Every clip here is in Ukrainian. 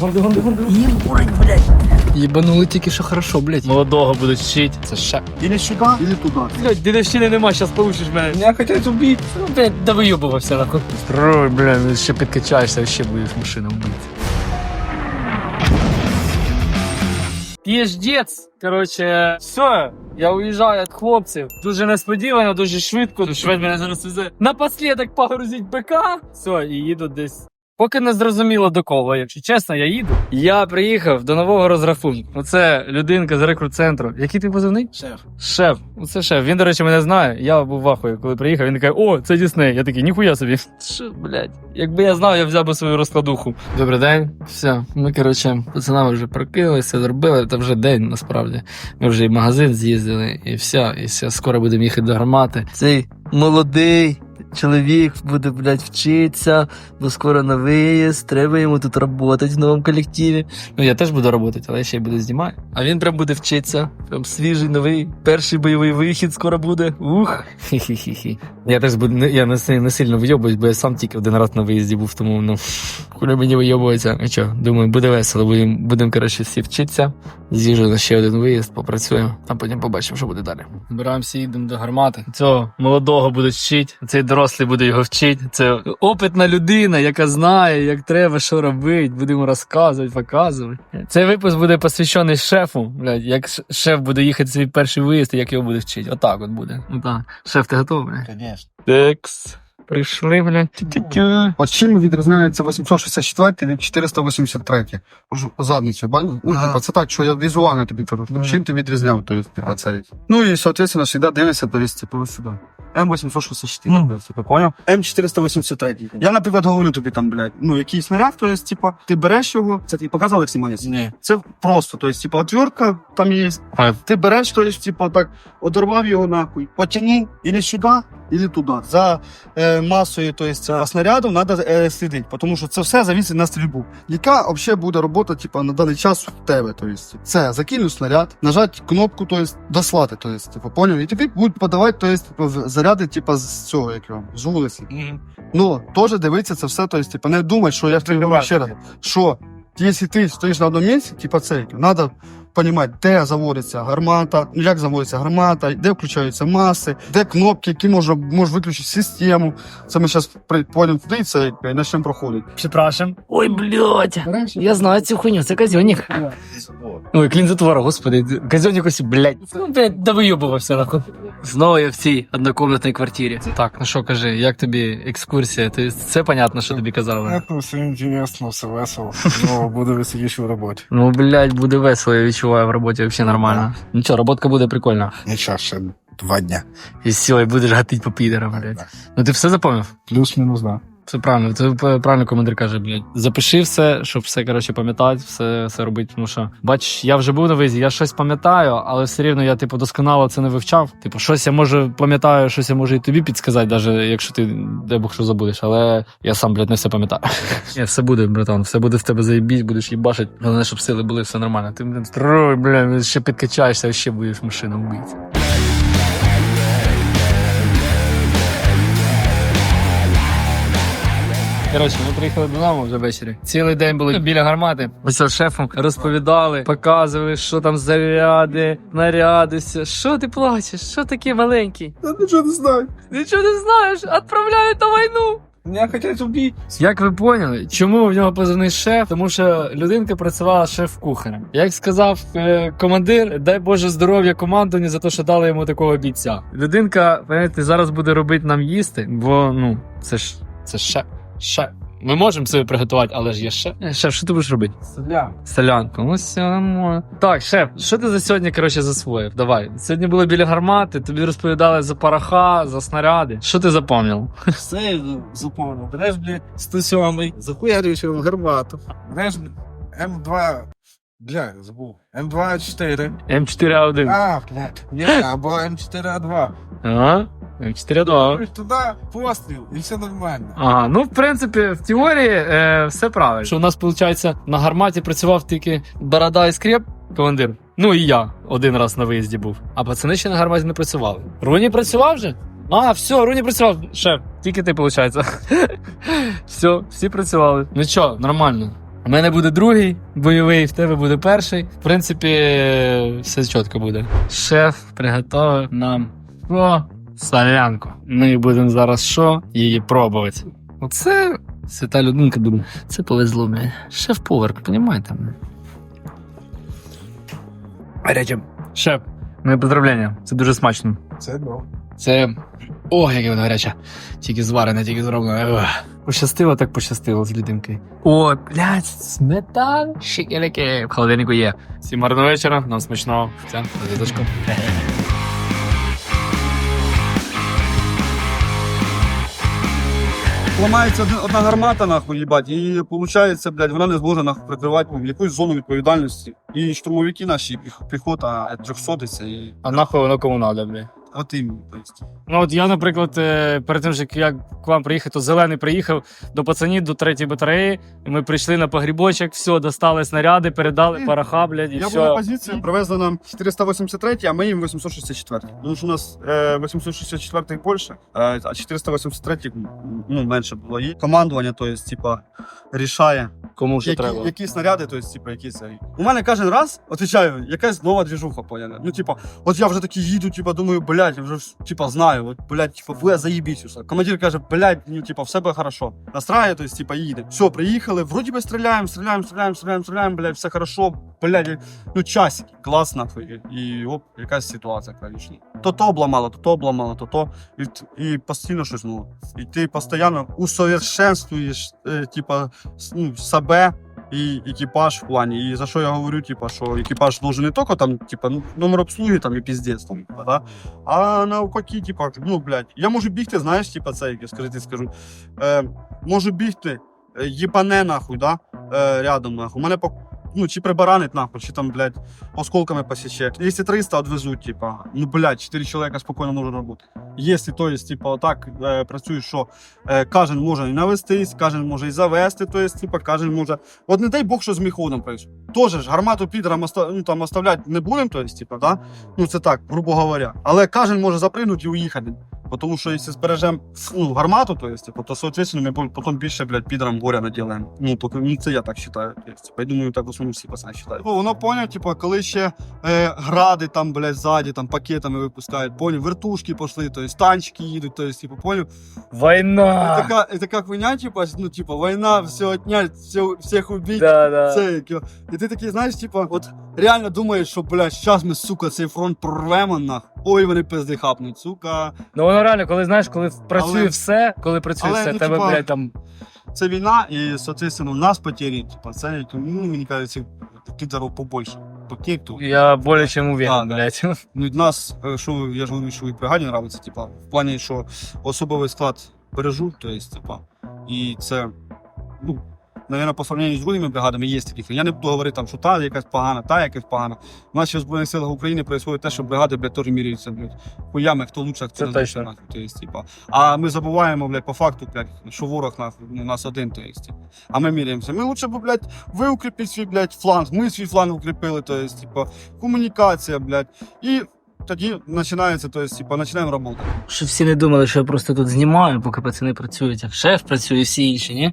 Гонди, гонди, гонди. Їбанули тільки що хорошо, блядь. Молодого будуть вчить. Це ще. Или сюда, или туда. Блядь, дідовщини нема, зараз получиш мене. Меня хотят убить. Ну, блядь, да вийобувався нахуй. Строй, блядь, ще підкачаєшся, ще будеш машину вбити. Піздець. Короче, все, я уїжджаю від хлопців. Дуже несподівано, дуже швидко. Швед мене зараз везе. Напослідок погрузить БК. Все, і їду десь. Поки не зрозуміло до кого, якщо чесно, я їду. Я приїхав до нового розрахунку. Оце людинка з рекрут-центру. Який ти позивний? Шеф. Шеф, це шеф. Він, до речі, мене знає. Я був в ахуї, коли приїхав. Він такий, о, це Дісней. Я такий, ніхуя собі. Що, блядь? Якби я знав, я взяв би свою розкладуху. Добрий день. Все. Ми, коротше, пацанами вже прокинулися, зробили. Це вже день насправді. Ми вже і в магазин з'їздили, і все. І все. Скоро будемо їхати до гармати. Цей молодий. Чоловік буде, блядь, вчитися, бо скоро на виїзд, треба йому тут працювати в новому колективі. Ну, я теж буду працювати, але я ще й буду знімати. А він прям буде вчитися. Прям свіжий, новий, перший бойовий вихід скоро буде. Ух. Хі-хі-хі. Я теж буду, не- я не, не сильно вийобуюсь, бо я сам тільки один раз на виїзді був, тому ну, хули мені вийобується. А що, думаю, буде весело. Будемо, будем, коротше, всі вчитися. З'їжджу на ще один виїзд, попрацюємо, а потім побачимо, що буде далі. Збираємося, їдемо до гармати. Цього молодого будуть вчити, цей дорослий буде його вчити. Це опитна людина, яка знає, як треба, що робити. Будемо розказувати, показувати. Цей випуск буде посвящений шефу. Блядь, як шеф буде їхати свій перший виїзд, і як його буде вчити. Отак от буде. Отак. Шеф, ти готовий? блядь? Конечно. Текс. Прийшли, блядь. От чим відрізняється 864 від 483? Ж- Задницю? Ну, типа, це так, що я візуально тобі кажу. Ну, Чим ти відрізняв, то есть, типа, це. Ну і, соответственно, завжди дивишся, то есть, типу, сюди. М864, Ну. типу, поняв? М483. Я, наприклад, говорю тобі там, блядь, ну, який снаряд, то есть, типа, ти береш його, це ти показав, як знімається? Не. Це просто, то есть, типа, отвертка там є, А. ти береш, то есть, типа, так, одорвав його нахуй, потяни, или сюди, или туди. За е, масою, то есть, е, снарядів треба е, слідити, тому що це все зависить на стрільбу. Яка взагалі буде робота, типа, на даний час в тебе, то есть, це закинуть снаряд, нажати кнопку, то есть, дослати, то есть, типа, поняв? І тобі будуть подавати, то есть, типа, в- заряди, типа, з цього, як його, з вулиці. Ну, теж дивиться це все, то есть, типа, не думай, що я тобі ще раз, що якщо ти стоїш на одному місці, типа це, треба розуміти, де заводиться гармата, як заводиться гармата, де включаються маси, де кнопки, які можна може виключити систему. Це ми зараз пойдемо туди і це і почнемо проходити. Припрашим. Ой, блядь. Я знаю цю хуйню, це казьонник. Ой, клін затвора, господи. Казьонник ось, блядь. Ну, блядь, да вийобувався нахуй. Знову я в цій однокомнатній квартирі. Так, ну що, кажи, як тобі екскурсія? Ти це понятно, що тобі казали? Это все интересно, все весело. Но буду веселіше в роботі. Ну, блядь, буде весело, я відчуваю в роботі взагалі нормально. Нічого, роботка буде прикольна. Не ще два дня. І все, и будеш гатить по підерам, блядь. Ну ти все запам'ятав? Плюс-мінус, да. Це правильно, це правильно командир каже, блядь. Запиши все, щоб все коротше пам'ятати, все, все робити. Тому що, бач, я вже був на визі, я щось пам'ятаю, але все рівно я, типу, досконало це не вивчав. Типу, щось я може пам'ятаю, щось я можу і тобі підсказати, навіть якщо ти дай Бог що забудеш, але я сам, блядь, не все пам'ятаю. Ні, все буде, братан, все буде в тебе заєбіть, будеш їбашить. Головне, щоб сили були, все нормально. Ти, блядь, блядь, ще підкачаєшся, ще будеш машину вбити. Коротше, ми приїхали додому вже ввечері. Цілий день були біля гармати. Ось шефом розповідали, показували, що там заряди, наряди, все. Що ти плачеш? Що таке маленький? Я нічого не знаю. Нічого не знаєш, відправляють на війну. Меня хотят убить. Як ви поняли, чому в нього позивний шеф? Тому що людинка працювала шеф-кухарем. Як сказав е, командир, дай Боже здоров'я командуванню за те, що дали йому такого бійця. Людинка, знаєте, зараз буде робити нам їсти, бо ну це ж це ж шеф. Шеф. Ми можемо собі приготувати, але ж є шеф. Е, Шеф, що ти будеш робити? Селян. Селянку. Ну все нормально. Так, шеф, що ти за сьогодні коротше засвоїв? Давай. Сьогодні були біля гармати, тобі розповідали за пороха, за снаряди. Що ти запам'ятав? Все запам'ятав. Береш, блядь, 107 захуярюєш його в гармату. Береш, блядь, М2, бля, забув. М2А4. М4А1. А, блядь, ні, або М4А2. Ага. М4А2. Береш туди, постріл, і все нормально. Ага, ну в принципі, в теорії е, все правильно. Що у нас, виходить, на гарматі працював тільки борода і скреп, командир. Ну і я один раз на виїзді був. А пацани ще на гарматі не працювали. Руні працював же? А, все, Руні працював. Шеф, тільки ти, виходить. все, всі працювали. Ну що, нормально. У мене буде другий бойовий, в тебе буде перший. В принципі, все чітко буде. Шеф приготував нам що? солянку. Ми будемо зараз що? Її пробувати. Оце свята людинка думає. Це повезло мені. Шеф-повар, розумієте? Гаряче. Шеф, моє поздравлення. Це дуже смачно. Це ну. Це. Ох, яке воно гаряче. Тільки зварене, тільки зроблено. Пощастило, так пощастило з людинкою. О, блядь, сметан. Шикеляки. В холодильнику є. Всім гарного вечора, нам смачного. Все, до зв'язку. Ламається одна гармата, нахуй, їбать, і виходить, блядь, вона не зможе нахуй прикривати ну, якусь зону відповідальності. І штурмовики наші, і піх- піхота трьохсотиться, і А нахуй воно кому надо, блядь. От іменно. Ну от я, наприклад, е, перед тим, як я к вам приїхав, то зелений приїхав до пацанів, до третьої батареї. І ми прийшли на погрібочок, все, достали снаряди, передали параха, блядь, і Я був все. на позиції, привезли нам 483, а ми їм 864. Тому що у нас е, 864 більше, е, а 483 ну, менше було. І командування, то есть, типа, рішає, Кому що які, треба. які снаряди, то есть, типа, які це. У мене кожен раз, отвечаю, якась нова движуха, поняла. Ну, типа, от я вже такий їду, типа, думаю, блядь, вже типа знаю, от, блядь, типа, ви заїбіть усе. Командир каже, блядь, ну, типа, все буде хорошо. Настрає, то типа, їде. Все, приїхали, вроді би стріляємо, стріляємо, стріляємо, стріляємо, стріляємо, блядь, все хорошо, блядь, ну, часик, клас, нахуй. І оп, якась ситуація, конечно. То то обламало, то то обламало, то то. І, і постійно щось ну. І ти постійно усовершенствуєш, е, типа, ну, себе і екіпаж в плані. І за що я говорю, типа, що екіпаж должен не тільки там, типа, ну, номер обслуги там і піздець там, типа, да? а навпаки, типа, ну, блядь, я можу бігти, знаєш, типа, це, як я скажу, скажу, е, можу бігти, е, їбане нахуй, да? е, рядом, нахуй. У мене по ну, чи прибаранить нахуй, чи там, блядь, осколками посіче. Якщо 300 відвезуть, типа, ну, блядь, 4 чоловіка спокійно можуть робити. Якщо, то есть, типа, отак е, працюють, що е, кожен може і навестись, кожен може і завести, то есть, типа, кожен може. От не дай Бог, що з міходом прийшов. Тоже ж гармату підерам оста... ну, там, оставляти не будемо, то есть, типа, да? Ну, це так, грубо говоря. Але кожен може запригнути і уїхати. Тому що якщо збережемо ну, гармату, то, есть, типу, то соответственно, ми потім більше, блядь, підерам горя наділаємо. Ну, поки, ну, це я так вважаю. Я думаю, так в основному всі пацани вважають. Ну, воно поняв, типу, коли ще е, гради там, блядь, ззаді, там пакетами випускають, поняв, вертушки пішли, то есть, танчики їдуть, то есть, типу, поняв. І Война! така, і така хуйня, типу, ну, типу, війна, все отнять, все, всіх убить. Да, да. Це, і ти такий, знаєш, типу, от реально думаєш, що, блядь, зараз ми, сука, цей фронт прорвемо, нах. Ой, вони пизди хапнуть, сука. Ну воно реально, коли знаєш, коли працює Але- все, коли працює але, все, ну, тебе, типа, блядь, там. Це війна, і, соответственно, у нас потері, типу, це, ну, мені кажеться, підаров побольше. Потерь тут. Я более чем уверен, Да, да. блядь. Ну, нас, е, що я ж говорю, що і бригаді нравиться, типа, в плані, що особовий склад бережуть, то есть, типа, і це, ну, Наверное, по сравнению з другими бригадами є такі. Я не буду говорити, там, що та якась погана, та якась погана. У нас ще в Збройних силах України відбувається те, що бригади, блядь, теж міряються, блядь, хуями, хто лучше, хто не лучше, нахуй, то есть, типа. А ми забуваємо, блядь, по факту, блядь, що ворог нахуй, ну, нас один, то есть. А ми міряємося. Ми лучше б, блядь, ви укріпіть свій, блядь, фланг, ми свій фланг укріпили, то есть, типа, комунікація, блядь. І тоді починається, то есть, типа, починаємо роботу. Щоб всі не думали, що я просто тут знімаю, поки пацани працюють, як шеф працює, всі інші, ні?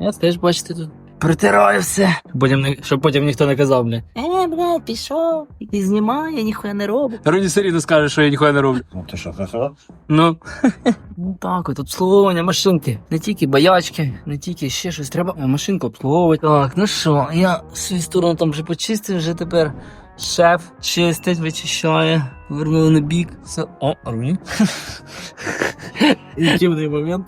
Я теж, бачите, тут притираю все. Потім не, щоб потім ніхто не казав, бля. Е, блядь, пішов, і знімає, я ніхуя не роблю. Руні все рівно скаже, що я ніхуя не роблю. Ну, ти що, ха-ха? Ну. ну так, от обслуговування машинки. Не тільки боячки, не тільки ще щось. Треба машинку обслуговувати. Так, ну що, я свою сторону там вже почистив, вже тепер шеф чистить, вичищає. Вернули на бік. Все. О, Руні. Інтимний момент.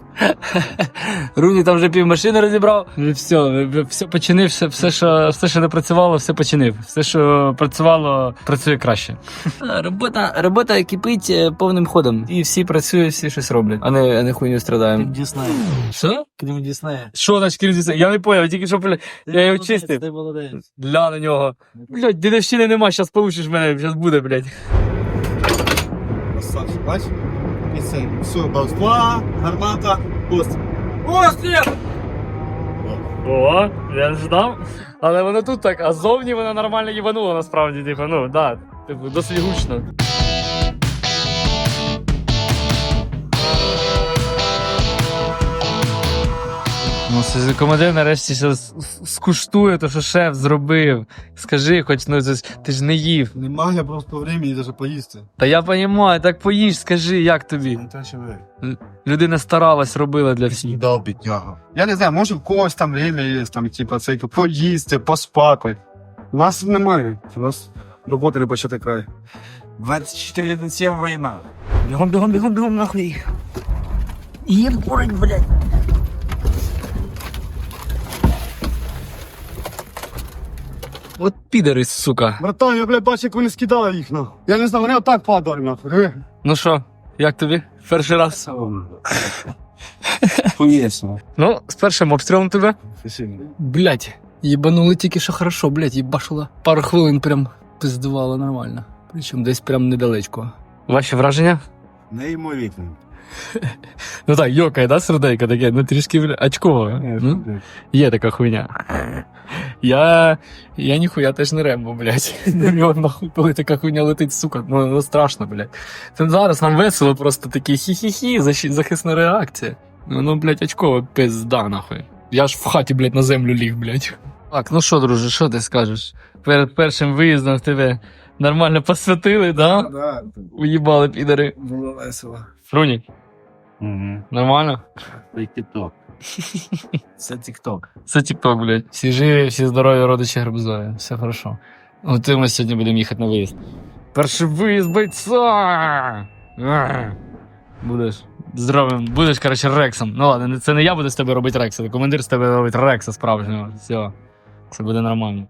Руні там вже пів машини розібрав. Все, все починив, все, що, все, що не працювало, все починив. Все, що працювало, працює краще. Робота, робота кипить е, повним ходом. І всі працюють, всі щось роблять, а не, а не хуйню страдаємо. Діснея. Що? Крім Діснея. Що значить крім Діснея? Я не поняв, тільки що, бля, я його чистив. Ти молодець. Для на нього. Блядь, дідовщини нема, щас получиш мене, щас буде, блядь. Красавчик, бач? І це все, бавства, гармата, пост. Постріл! О, я ждав. Але воно тут так, а зовні вона нормально їбанула насправді, типу, ну, да, типу, досить гучно. Ну, це командир нарешті скуштує те, що шеф зробив. Скажи, хоч ну це ти ж не їв. Немає просто времени навіть поїсти. Та я розумію, так поїж, скажи, як тобі. Не те, що ви. Людина старалась, робила для всіх. Дав бідняга. Я не знаю, може в когось там время є, там, типа, це, поїсти, поспати. У нас немає. У нас роботи не почати край. 24 на 7 війна. Бігом, бігом, бігом, бігом, нахуй. Їм курить, блядь. От підери, сука. Братан, я, блядь, бачу, як вони скидали їх, нахуй. Я не знаю, вони отак падали, нахуй. Диви. Ну що, як тобі? Перший раз. Хуєсно. Ну, з першим обстрілом тебе. Блять, їбанули тільки що хорошо, блять, їбашило. Пару хвилин прям пиздувало нормально. Причому десь прям недалечко. Ваші враження? Неймовірно. Ну так, йокає, да, сердейка таке, ну трішки бля, очково. Ну, є така хуйня. Я. Я ніхуя теж не рембо, блядь. Нахуй, коли така хуйня летить, сука, ну, ну страшно, блядь. Це зараз нам весело, просто такі хі-хі-хі, захисна реакція. Ну, ну, блядь, очково пизда, нахуй. Я ж в хаті, блядь, на землю ліг, блядь. Так, ну що, друже, що ти скажеш? Перед першим виїздом тебе нормально посвятили, да? Да, Уїбали підари. було весело. Фрунік, нормально? Тік-ток. Це тік-ток. Це тік-ток, блядь. Всі живі, всі здорові, родичі Грибзові. Все хорошо. Готуємо сьогодні будемо їхати на виїзд. Перший виїзд бойця! Будеш здоровим, будеш, коротше, рексом. Ну ладно, це не я буду з тебе робити рекса, командир з тебе робить рекса справжнього. Все. Це буде нормально.